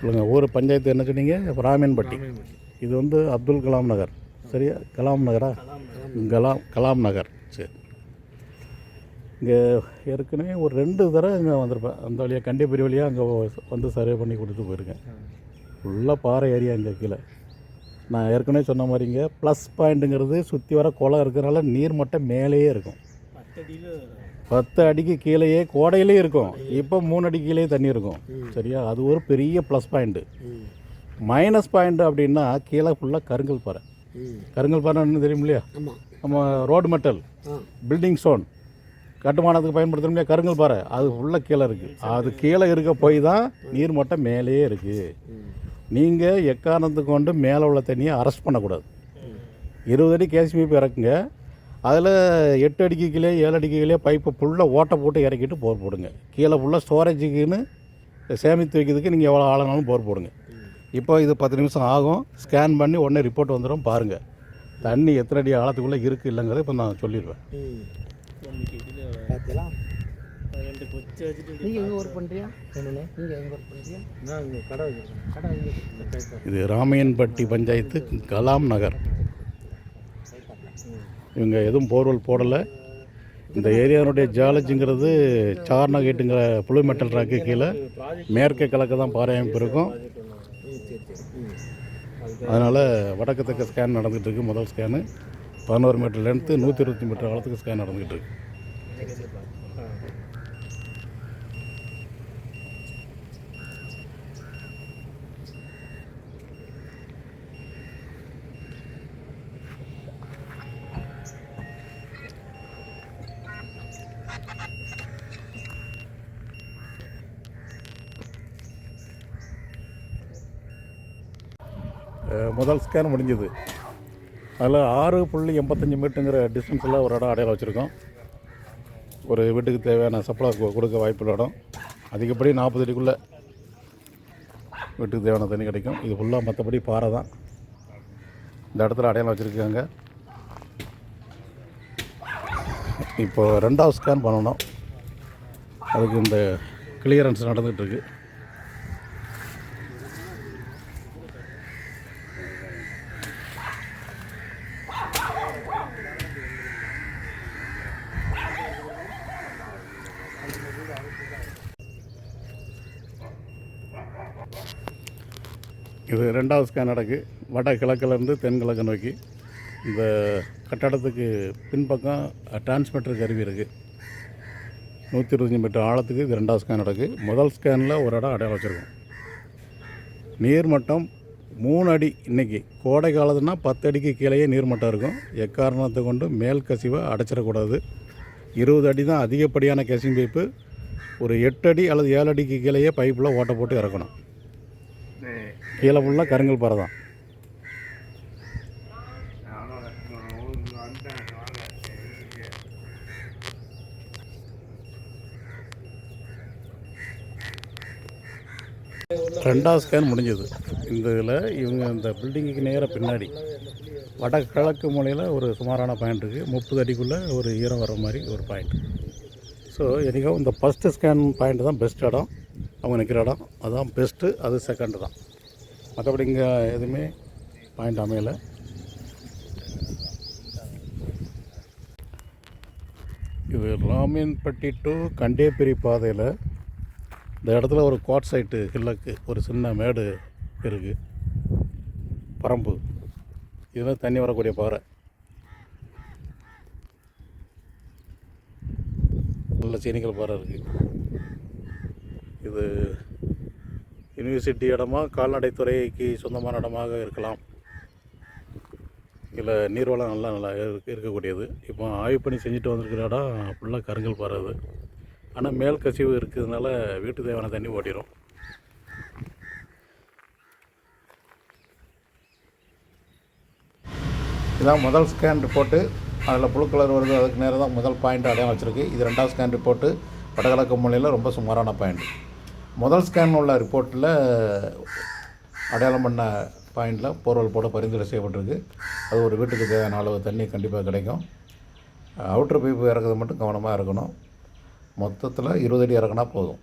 சொல்லுங்கள் ஊர் பஞ்சாயத்து என்ன சொன்னீங்க? ராமியன்பட்டி இது வந்து அப்துல் கலாம் நகர். சரியா? கலாம் நகரா? கலாம் கலாம் நகர். சரி. இங்கே ஏற்கனவே ஒரு ரெண்டு தடவை இங்கே வந்திருப்பேன். அந்த வழியாக கண்டிப்பரி வழியாக அங்கே வந்து சர்வே பண்ணி கொடுத்து போயிருக்கேன். ஃபுல்லாக பாறை ஏரியா இங்கே கீழே. நான் ஏற்கனவே சொன்ன மாதிரிங்க ப்ளஸ் பாயிண்ட்டுங்கிறது சுற்றி வர குளம் இருக்கிறனால நீர் மட்டம் மேலேயே இருக்கும். பத்து அடிக்கு கீழேயே கோடையிலே இருக்கும். இப்போ மூணு அடி கீழே தண்ணி இருக்கும். சரியா? அது ஒரு பெரிய ப்ளஸ் பாயிண்ட்டு மைனஸ் பாயிண்ட் அப்படின்னா கீழே ஃபுல்லாக கருங்கல் பாறை. கருங்கல் பாறைன்னு தெரியும் இல்லையா? நம்ம ரோடு மெட்டல் பில்டிங் ஸ்டோன் கட்டுமானத்துக்கு பயன்படுத்தணும் இல்லையா? கருங்கல் பாறை. அது ஃபுல்லாக கீழே இருக்குது அது கீழே இருக்க போய் தான் நீர் மட்டம் மேலேயே இருக்குது நீங்கள் எக்காரணத்துக்கு கொண்டு மேலே உள்ள தண்ணியை அரெஸ்ட் பண்ணக்கூடாது. இருபது அடி கேசிமீப்பு இறக்குங்க. அதில் எட்டு அடிக்கு கீழே ஏழு அடிக்கு கீழே பைப்பை ஃபுல்லாக ஓட்டை போட்டு இறக்கிட்டு போர் போடுங்க. கீழே ஃபுல்லாக ஸ்டோரேஜுக்குன்னு சேமித்து வைக்கிறதுக்கு நீங்கள் எவ்வளோ ஆளானாலும் போர் போடுங்க. இப்போ இது பத்து நிமிஷம் ஆகும். ஸ்கேன் பண்ணி உடனே ரிப்போர்ட் வந்துடும் பாருங்கள் தண்ணி எத்தனை அடி ஆழத்துக்குள்ளே இருக்குது இல்லைங்கிறத இப்போ நான் சொல்லிடுவேன். இது ராமையன்பட்டி பஞ்சாயத்து கலாம் நகர். இவங்க எதுவும் போர்வெல் போடலை. இந்த ஏரியாவுடைய ஜாலஜிங்கிறது சார்னகேட்டுங்கிற புழு மெட்டல் ராக்கு கீழே மேற்கே கிழக்கு தான் பாறை அமைப்பு இருக்கும். அதனால் வடக்கு தக்க ஸ்கேன் நடந்துகிட்டு இருக்கு முதல் ஸ்கேனு பதினோரு மீட்டர் லென்த்து நூற்றி இருபத்தி மீட்டர் காலத்துக்கு ஸ்கேன் நடந்துகிட்டு இருக்கு. முதல் ஸ்கேன் முடிஞ்சது. அதில் ஆறு புள்ளி எண்பத்தஞ்சு மீட்டருங்கிற டிஸ்டன்ஸில் ஒரு இடம் அடையாளம் வச்சுருக்கோம். ஒரு வீட்டுக்கு தேவையான சப்ளை கொடுக்க வாய்ப்புள்ள இடம். அதிகப்படி நாற்பது அடிக்குள்ளே வீட்டுக்கு தேவையான தண்ணி கிடைக்கும். இது ஃபுல்லாக மற்றபடி பாறை தான். இந்த இடத்துல அடையாளம் வச்சுருக்காங்க. இப்போ ரெண்டாவது ஸ்கேன் பண்ணணும். அதுக்கு இந்த கிளியரன்ஸ் நடந்துகிட்டு இது ரெண்டாவது ஸ்கேன் நடக்கு. வடகிழக்குலேருந்து தென்கிழக்கு நோக்கி. இந்த கட்டடத்துக்கு பின்பக்கம் டிரான்ஸ்மிட்டர் கருவி இருக்குது நூற்றி இருபத்தஞ்சி மீட்டர் ஆழத்துக்கு இது ரெண்டாவது ஸ்கேன் நடக்கு. முதல் ஸ்கேனில் ஒரு இடம் அடையாளம் வச்சுருக்கோம். நீர்மட்டம் மூணு அடி இன்றைக்கி கோடை காலத்துனா பத்து அடிக்கு கீழேயே நீர்மட்டம் இருக்கும். எக்காரணத்தை கொண்டு மேல் கசிவை அடைச்சிடக்கூடாது. இருபது அடி தான் அதிகப்படியான கசிங் பைப்பு. ஒரு எட்டு அடி அல்லது ஏழு அடிக்கு கீழேயே பைப்பில் ஓட்டை போட்டு இறக்கணும். கீழே ஃபுல்லாக கருங்கல் பாறை தான். ரெண்டாவது ஸ்கேன் முடிஞ்சது. இந்த இதில் இவங்க இந்த பில்டிங்குக்கு நேராக பின்னாடி வடகிழக்கு மூலையில் ஒரு சுமாரான பாயிண்ட் இருக்குது முப்பது அடிக்குள்ளே ஒரு ஈரம் வர மாதிரி ஒரு பாயிண்ட் ஸோ எனக்கும் இந்த ஃபஸ்ட்டு ஸ்கேன் பாயிண்ட் தான் பெஸ்ட் இடம். அவங்க நிற்கிற இடம். அதுதான் பெஸ்ட்டு அது செகண்டு தான். மற்றபடி இங்கே எதுவுமே பாயிண்ட் அமையலை. இது ராமியன்பட்டி டு கண்டேபிரி பாதையில் இந்த இடத்துல ஒரு குவாட் சைட்டு ஹில்லக்கு ஒரு சின்ன மேடு இருக்குது பரம்பு. இதெல்லாம் தண்ணி வரக்கூடிய பாறை. நல்ல சீனிக்கல் பாறை இருக்குது இது யூனிவர்சிட்டி இடமா கால்நடைத்துறைக்கு சொந்தமான இடமாக இருக்கலாம். இதில் நீர்வளம் நல்லா நல்லா இருக்கக்கூடியது. இப்போ ஆய்வு பண்ணி செஞ்சுட்டு வந்திருக்கிற இடம் ஃபுல்லாக கருங்கல் பரவுது ஆனால் மேல் கசிவு இருக்கிறதுனால வீட்டு தேவையான தண்ணி ஓடிடும் இதான் முதல் ஸ்கேன் ரிப்போர்ட்டு அதில் புழு கலர் வருது அதுக்கு நேரம் தான் முதல் பாயிண்ட் அடையாளம் வச்சுருக்கு. இது ரெண்டாவது ஸ்கேன் ரிப்போர்ட்டு வடகிழக்கு மூலையில் ரொம்ப சுமாரான பாயிண்ட் முதல் ஸ்கேன் உள்ள ரிப்போர்ட்டில் அடையாளம் பண்ண பாயிண்டில் போர்வல் போட பரிந்துரை செய்யப்பட்டிருக்கு. அது ஒரு வீட்டுக்கு தேவையான அளவு தண்ணி கண்டிப்பாக கிடைக்கும். அவுட்ரு பைப்பு இறக்குறது மட்டும் கவனமாக இருக்கணும். மொத்தத்தில் இருபது அடி இறக்குனா போதும்.